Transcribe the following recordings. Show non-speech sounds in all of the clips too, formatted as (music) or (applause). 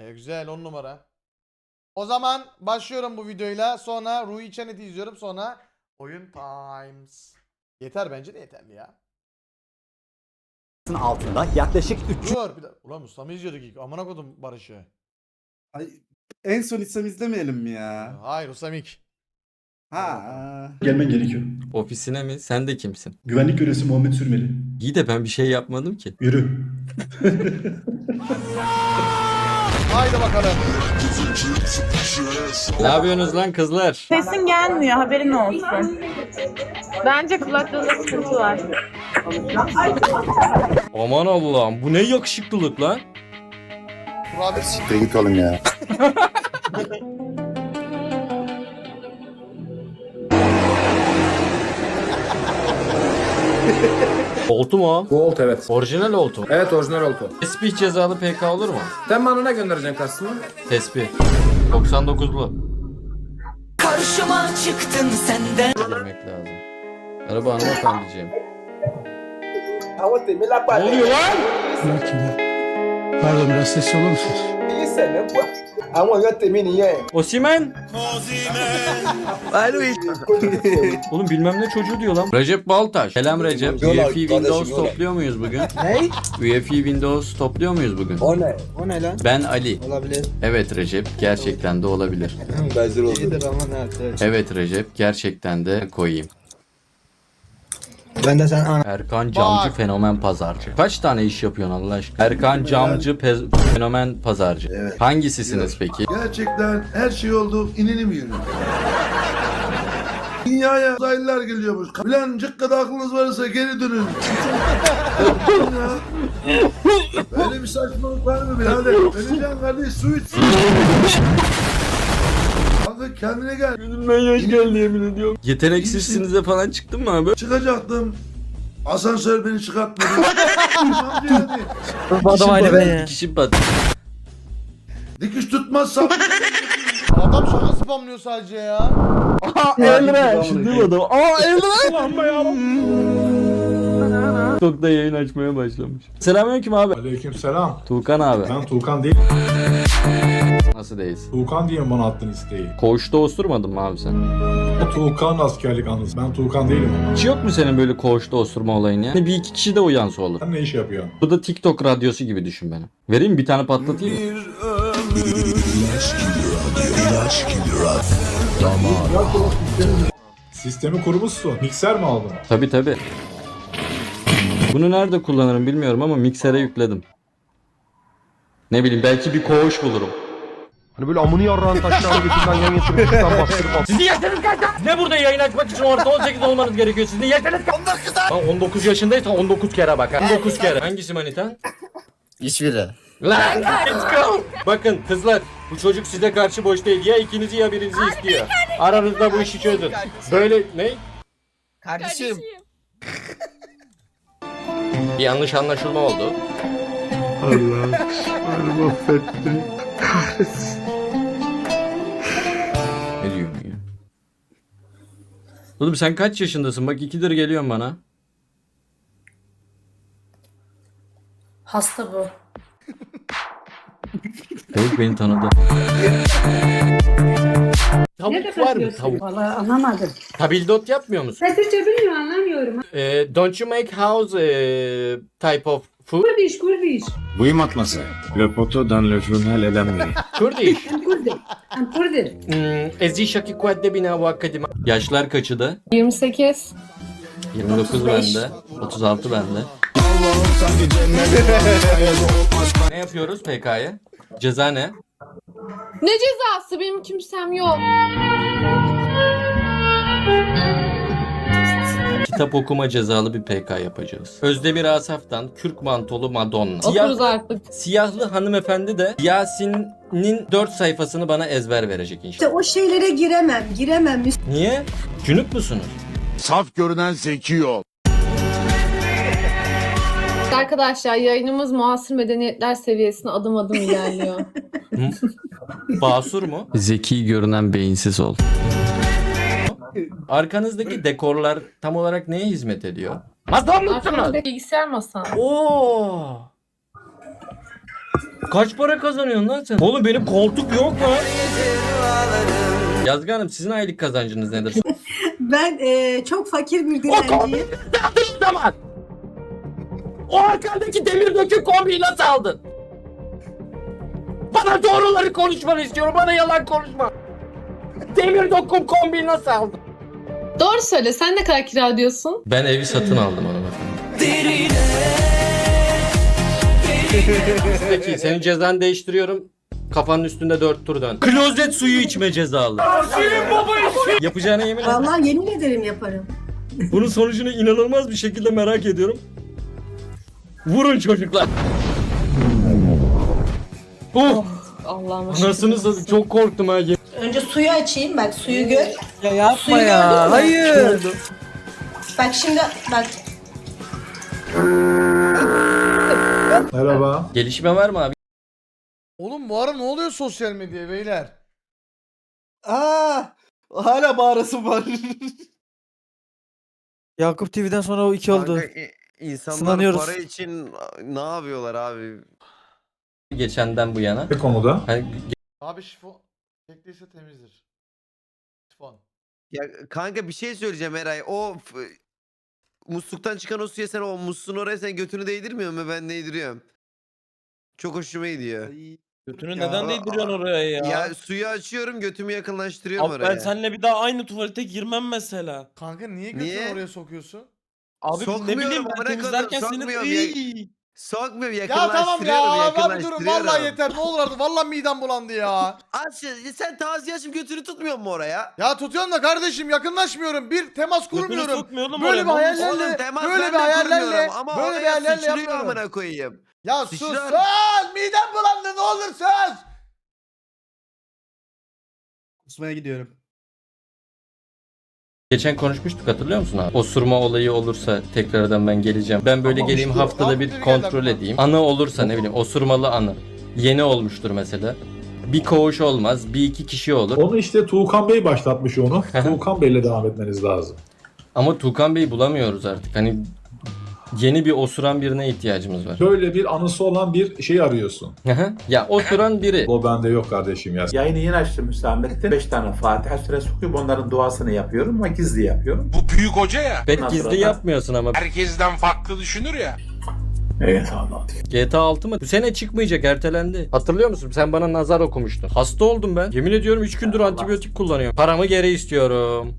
E, güzel 10 numara. O zaman başlıyorum bu videoyla. Sonra Ruhi Çenet'i izliyorum. Sonra Oyun Times. Yeter bence de yeterli ya. altında yaklaşık 300 Dur bir dakika. Ulan Mustafa izliyorduk ilk. Amına kodum Barış'ı. Ay, en son İslam izlemeyelim mi ya? Hayır Ustamik. Ha. Gelmen gerekiyor. Ofisine mi? Sen de kimsin? Güvenlik görevlisi Muhammed Sürmeli. İyi de ben bir şey yapmadım ki. Yürü. (laughs) Haydi bakalım. Ne yapıyorsunuz lan kızlar? Sesin gelmiyor haberin olsun. Bence kulaklığında sıkıntı var. Aman Allah'ım bu ne yakışıklılık lan? Siktir git oğlum ya. (laughs) Oltu mu o? Gold evet. Orijinal oltu? Evet orijinal oldu. Tesbih cezalı PK olur mu? Sen bana ne göndereceksin kastımı? Tesbih. 99'lu. Karşıma çıktın senden Girmek lazım. Merhaba hanımefendiciğim. Ne oluyor lan? Pardon biraz sesli olur musunuz? Osimen. (laughs) Oğlum bilmem ne çocuğu diyor lan. Recep Baltaş. Selam Recep. UEFI Windows topluyor muyuz bugün? Ne? UEFI Windows topluyor muyuz bugün? O ne? O ne lan? Ben Ali. Olabilir. Evet Recep gerçekten de olabilir. (laughs) İyidir ama ne Evet Recep gerçekten de koyayım. Ben de sen ana. Erkan Camcı Bak. Fenomen Pazarcı. Kaç tane iş yapıyorsun Allah aşkına? Erkan Camcı Pe- Fenomen Pazarcı. Hangisisiniz peki? Gerçekten her şey oldu. İninim yürü. Dünyaya uzaylılar geliyormuş. Bilencik kadar aklınız varsa geri dönün. ya. Böyle bir saçmalık var mı birader? Öleceğim kardeş su içsin. Kanka kendine gel. Gözümden yaş geldi yemin ediyorum. Yeteneksizsinize falan çıktın mı abi? Çıkacaktım. Asansör beni çıkartmadı. (laughs) Amca yani. Bu adam aynı ben ya. Kişi bat. Dikiş tutmazsam (laughs) Adam şaka spamlıyor sadece ya. Emre. Şimdi duymadım. Aa Emre. Lamba ya. TikTok'ta yayın açmaya başlamış. Selamünaleyküm abi. Aleyküm selam. Tuğkan abi. Ben Tuğkan değil. Nasıl değilsin? Tuğkan diye bana attın isteği. Koğuşta osurmadın mı abi sen? O Tuğkan askerlik anısı. Ben Tuğkan değilim. Hiç yok mu senin böyle koğuşta osurma olayın ya? Bir iki kişi de uyansa olur. Sen ne iş yapıyorsun? Bu da TikTok radyosu gibi düşün beni. Vereyim mi? bir tane patlatayım mı? Sistemi kurmuşsun. Mikser mi aldın? Tabi tabi. Bunu nerede kullanırım bilmiyorum ama miksere yükledim. Ne bileyim belki bir koğuş bulurum. Hani böyle amını yarrağın taşlarını götünden yan getirip şuradan bastırıp at. Sizin yaşınız kaç lan? Ne burada yayın açmak için orta 18 olmanız gerekiyor. Sizin yaşınız kaç? 19 lan. 19 yaşındaysan 19 kere bak. ha. 19 kere. Hangisi manitan? Hiçbiri. Lan let's go. Bakın kızlar bu çocuk size karşı boş değil. Ya ikinizi ya birinizi istiyor. Aranızda bu işi çözün. Böyle ne? Kardeşim. (laughs) Bir yanlış anlaşılma oldu. Ne diyorsun ya? Oğlum sen kaç yaşındasın? Bak ikidir geliyorsun bana. Hasta bu. Tavuk beni tanıdı. Tavuk var mı? Tavuk. Valla anlamadım. Tabildot yapmıyor musun? Ben Türkçe bilmiyorum anlamıyorum. Eh, don't you make house eh, type of food? Kurdiş, Kurdiş. Buyum atması. Le poto dans le journal elemni. Kurdiş. I'm Kurdi. I'm Kurdi. Hmm, Ezi şaki kuadde bina bu akademi. Yaşlar kaçıdı? 28. 29 bende. 36 bende. Ne yapıyoruz PK'ya? Ceza ne? Ne cezası? Benim kimsem yok. Kitap okuma cezalı bir PK yapacağız. Özdemir Asaf'tan Kürk Mantolu Madonna. Siyah, Okuruz artık. siyahlı hanımefendi de Yasin'in 4 sayfasını bana ezber verecek inşallah. O şeylere giremem giremem Niye? Cünüp musunuz? Saf görünen zeki ol. Arkadaşlar yayınımız muasır medeniyetler seviyesine adım adım ilerliyor. (laughs) Basur mu? Zeki görünen beyinsiz ol. Arkanızdaki dekorlar tam olarak neye hizmet ediyor? Masam mısınız? Arkamda bilgisayar masam. Oo. Kaç para kazanıyorsun lan sen? Oğlum benim koltuk yok mu? Yazgı Hanım sizin aylık kazancınız nedir? (laughs) Ben e, çok fakir bir dilenciyim. zaman. O arkandaki demir dökü kombiyi nasıl aldın? Bana doğruları konuşmanı istiyorum. Bana yalan konuşma. Demir dokum kombiyi nasıl aldın? Doğru söyle sen ne kadar kira ödüyorsun? Ben evi satın aldım hanımefendi. Peki senin cezanı değiştiriyorum. Kafanın üstünde dört tur dön. Klozet suyu içme cezalı. Yapacağına yemin et. Vallahi yemin ederim yaparım. Bunun sonucunu inanılmaz bir şekilde merak ediyorum. Vurun çocuklar. Oh, Allah'ım. anasını satayım çok korktum ha. Önce suyu açayım bak suyu gör. Ya yapma Suyu gördün ya. mü? Hayır. Bak şimdi bak Merhaba. Gelişme var mı abi? Oğlum bu ara ne oluyor sosyal medyaya beyler? Aa, hala bağırasım var. Yakup TV'den sonra o iki oldu. İnsanlar Sınanıyoruz. para için ne yapıyorlar abi? Geçenden bu yana. Ne konuda? Hani Abi şifon çektiyse temizdir. Şifon. Ya kanka bir şey söyleyeceğim Eray. O f- musluktan çıkan o suya sen o musluğun oraya sen götünü değdirmiyor mu? Ben değdiriyorum. Çok hoşuma gidiyor. Götünü neden değdiriyorsun oraya Ya suyu açıyorum götümü yakınlaştırıyorum oraya. seninle bir daha aynı tuvalete girmem mesela. Kanka niye götünü Niye? oraya sokuyorsun? Abi Sokmuyorum, amına koyayım, sokmuyorum ya. Sokmuyorum Ya tamam yakınlaştırıyorum ya abi durun yakınlaştırıyorum. vallahi yeter ne olur artık vallahi midem bulandı ya. (laughs) Aç sen taziye açıp götünü tutmuyor mu oraya? Ya tutuyorum da kardeşim yakınlaşmıyorum. Bir temas kurmuyorum. sokmuyorum Böyle bir hayallerle Oğlum temas böyle ben bir de hayallerle kurmuyorum ama böyle bir oraya hayallerle sıçrıyor yapmıyorum. amına koyayım. Ya sus Sıçrar. sus midem bulandı ne olur sus. Kusmaya gidiyorum. Geçen konuşmuştuk hatırlıyor musun abi? Osurma olayı olursa tekrardan ben geleceğim. Ben böyle Tamam geleyim işte. haftada bir kontrol edeyim. Anı olursa ne bileyim osurmalı anı. Yeni olmuştur mesela. Bir koğuş olmaz. Bir iki kişi olur. Onu işte Tuğkan Bey başlatmış onu. (laughs) Tuğkan Bey'le devam etmeniz lazım. Ama Tukan Bey'i bulamıyoruz artık. Hani yeni bir osuran birine ihtiyacımız var. Böyle bir anısı olan bir şey arıyorsun. Ya osuran biri. O bende yok kardeşim ya. Yayını yeni açtım Hüsamettin. 5 tane Fatiha suresi okuyup onların duasını yapıyorum ama gizli yapıyorum. Bu büyük hoca ya. Pek Ondan sonra gizli da- yapmıyorsun ama. Herkesten farklı düşünür ya. Evet Allah. GTA 6 mı? Bu sene çıkmayacak ertelendi. Hatırlıyor musun? Sen bana nazar okumuştun. Hasta oldum ben. Yemin ediyorum 3 gündür antibiyotik kullanıyorum. Paramı geri istiyorum.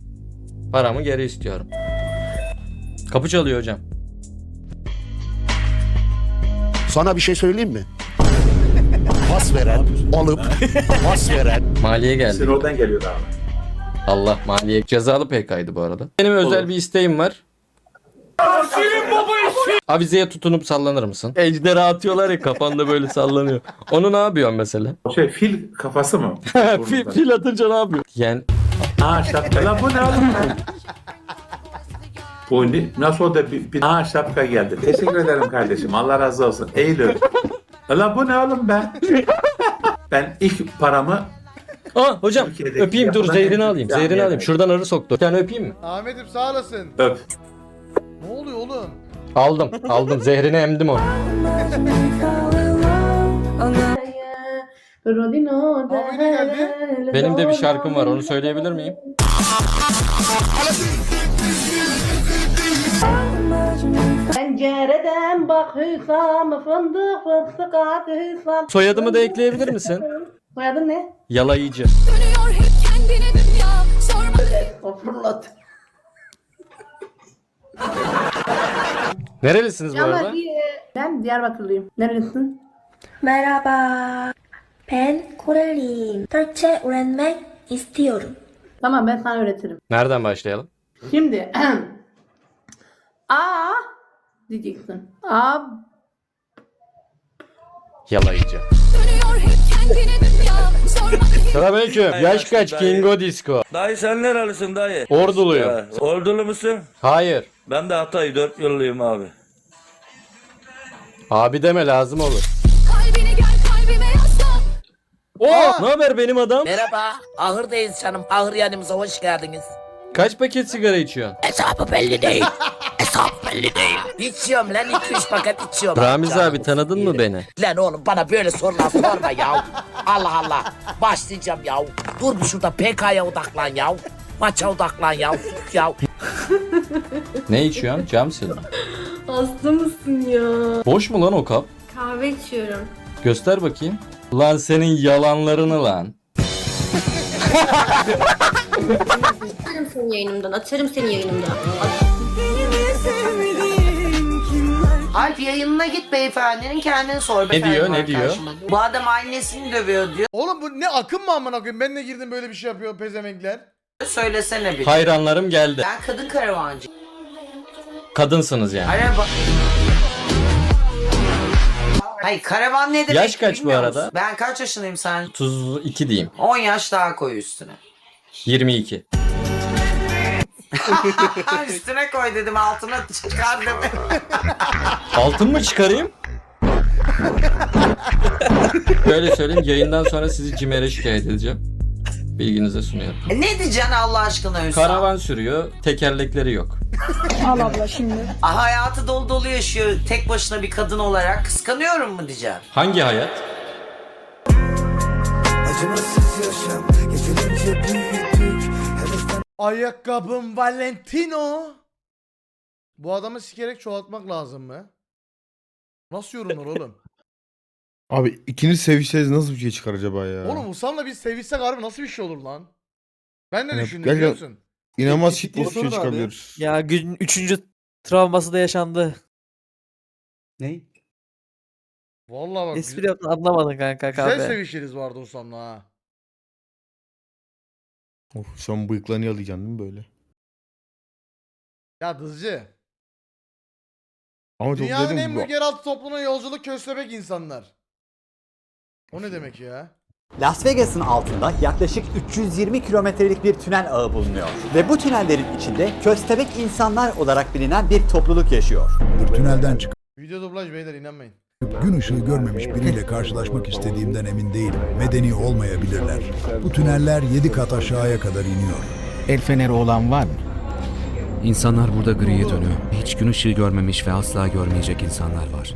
Paramı geri istiyorum. Kapı çalıyor hocam. Sana bir şey söyleyeyim mi? Pas veren, alıp pas veren. Maliye geldi. oradan geliyor abi. Allah maliye. Cezalı PK'ydı bu arada. Benim özel Olur. bir isteğim var. Avizeye tutunup sallanır mısın? Ejderha atıyorlar ya kafanda böyle sallanıyor. Onu ne yapıyorsun mesela? O şey fil kafası mı? (laughs) fil, fil atınca ne yapıyor? Yani Aa şapka. Lan bu ne oğlum? Bu ne? Nasıl o da bir, bir... Aa şapka geldi. Teşekkür ederim kardeşim. Allah razı olsun. Eylül. Lan bu ne oğlum ben? ben ilk paramı Aa hocam Türkiye'deki öpeyim dur yapılan zehrini en- alayım. Yani Zehrini yani. alayım. Şuradan arı soktu. Bir tane öpeyim mi? Ahmet'im sağ olasın. öp. Ne oluyor oğlum? Aldım. Aldım. Zehrini emdim onu. Benim de bir şarkım var. Onu söyleyebilir miyim? Pencereden bak Hüsam fındık fıstık at Hüsam. Soyadımı da ekleyebilir misin? Soyadın ne? Yalayıcı. O fırlat. Nerelisiniz bu arada? Bir, ben Diyarbakırlıyım. Nerelisin? Merhaba. Ben Koreliyim. Türkçe öğrenmek istiyorum. Tamam ben sana öğretirim. Nereden başlayalım? Şimdi (clears throat) A diyeceksin. A Yalayıcı. Selamünaleyküm. Yaş kaç? Kingo Disco. Dayı sen nerelisin dayı? Orduluyum. Ordulu musun? Hayır. Ben de Hatay 4 yıllıyım abi. Abi deme lazım olur. Oo, ne haber benim adam? Merhaba. Ahırdayız canım. Ahır yanımıza hoş geldiniz. Kaç paket sigara içiyorsun? Hesabı belli değil. (laughs) Hesabı belli değil. İçiyorum lan 2-3 paket içiyorum. Ramiz Canım abi tanıdın mı beni? Lan oğlum bana böyle sorular sorma ya. Allah Allah. Başlayacağım ya. Dur bir şurada PK'ya odaklan ya. Maça odaklan ya. Ya. Ne içiyorsun? Cam senin. Hasta mısın ya? Boş mu lan o kap? Kahve içiyorum. Göster bakayım. Lan senin yalanlarını lan. Atarım seni yayınımdan. Atarım seni yayınımdan. Alp yayınına git beyefendinin kendini sor. Ne diyor, ne diyor? Bu adam annesini dövüyor diyor. Oğlum bu ne akım mı amına koyayım? Ben de girdim böyle bir şey yapıyor pezevenkler. Söylesene bir. Hayranlarım geldi. Ben kadın karavancı. Kadınsınız yani. Araba. Hayır karavan ne demek Yaş kaç bu bilmiyor arada? musun? Ben kaç yaşındayım sen? 32 diyeyim. 10 yaş daha koy üstüne. 22. üstüne koy dedim altına çıkar dedim. Altın mı çıkarayım? Böyle söyleyeyim yayından sonra sizi CİMER'e şikayet edeceğim. Bilginize sunuyorum. E ne diyeceksin Allah aşkına Hüsam? Karavan sürüyor, tekerlekleri yok. Al abla şimdi. Ah, hayatı dolu dolu yaşıyor tek başına bir kadın olarak. Kıskanıyorum mu diyeceğim? Hangi hayat? Ayakkabım Valentino. Bu adamı sikerek çoğaltmak lazım mı? Nasıl yorumlar oğlum? (laughs) Abi ikiniz sevişseniz nasıl bir şey çıkar acaba ya? oğlum Usam'la biz sevişsek harbi nasıl bir şey olur lan? Ben ne Evet, düşündüm gel- biliyor musun? İnanılmaz Ciddi bir şey abi. çıkabilir. Ya gün üçüncü travması da yaşandı. Ney? Vallahi bak Espri güzel, yaptın anlamadın kanka güzel kahve. sevişiriz vardı Usam'la ha. Of sen bıyıklarını yalayacaksın değil mi böyle? Ya dızcı. Ama çok Dünyanın dedim en büyük yeraltı topluluğuna yolculuk köstebek insanlar. O ne demek ya? Las Vegas'ın altında yaklaşık 320 kilometrelik bir tünel ağı bulunuyor. Ve bu tünellerin içinde köstebek insanlar olarak bilinen bir topluluk yaşıyor. Tünelden çıkıp Video dublaj beyler inanmayın. Gün ışığı görmemiş biriyle karşılaşmak istediğimden emin değilim. Medeni olmayabilirler. Bu tüneller 7 kat aşağıya kadar iniyor. El feneri olan var mı? İnsanlar burada griye dönüyor. Hiç gün ışığı görmemiş ve asla görmeyecek insanlar var.